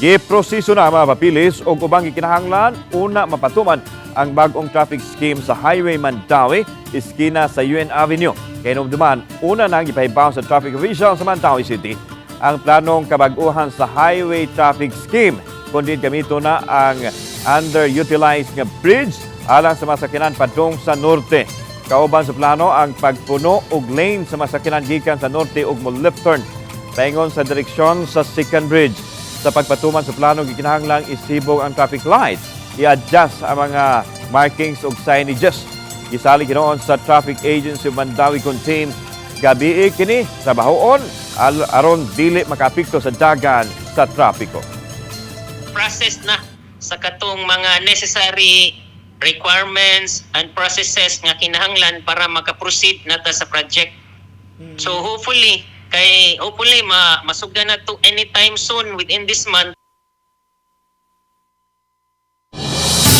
Giproseso na ang mga papilis o ubang gikinahanglan una mapatuman ang bagong traffic scheme sa Highway Mandawi, iskina sa UN Avenue. Kaya duman, una nang gipahibaw sa traffic official sa Mandawi City ang planong kabaguhan sa highway traffic scheme kundi gamito na ang underutilized nga bridge alang sa masakinan padung sa norte. Kauban sa plano ang pagpuno og lane sa masakinan gikan sa norte ug mo left turn paingon sa direksyon sa second bridge. Sa pagpatuman sa plano gikinahanglang isibog ang traffic lights, i-adjust ang mga markings ug signages. Gisali ginoon sa Traffic Agency of Mandawi contain gabi kini sa bahoon al- aron dili makapikto sa dagan sa trapiko. process na sa katong mga necessary requirements and processes nga kinahanglan para maka-proceed na ta sa project. So hopefully kay hopefully ma masugdan na to anytime soon within this month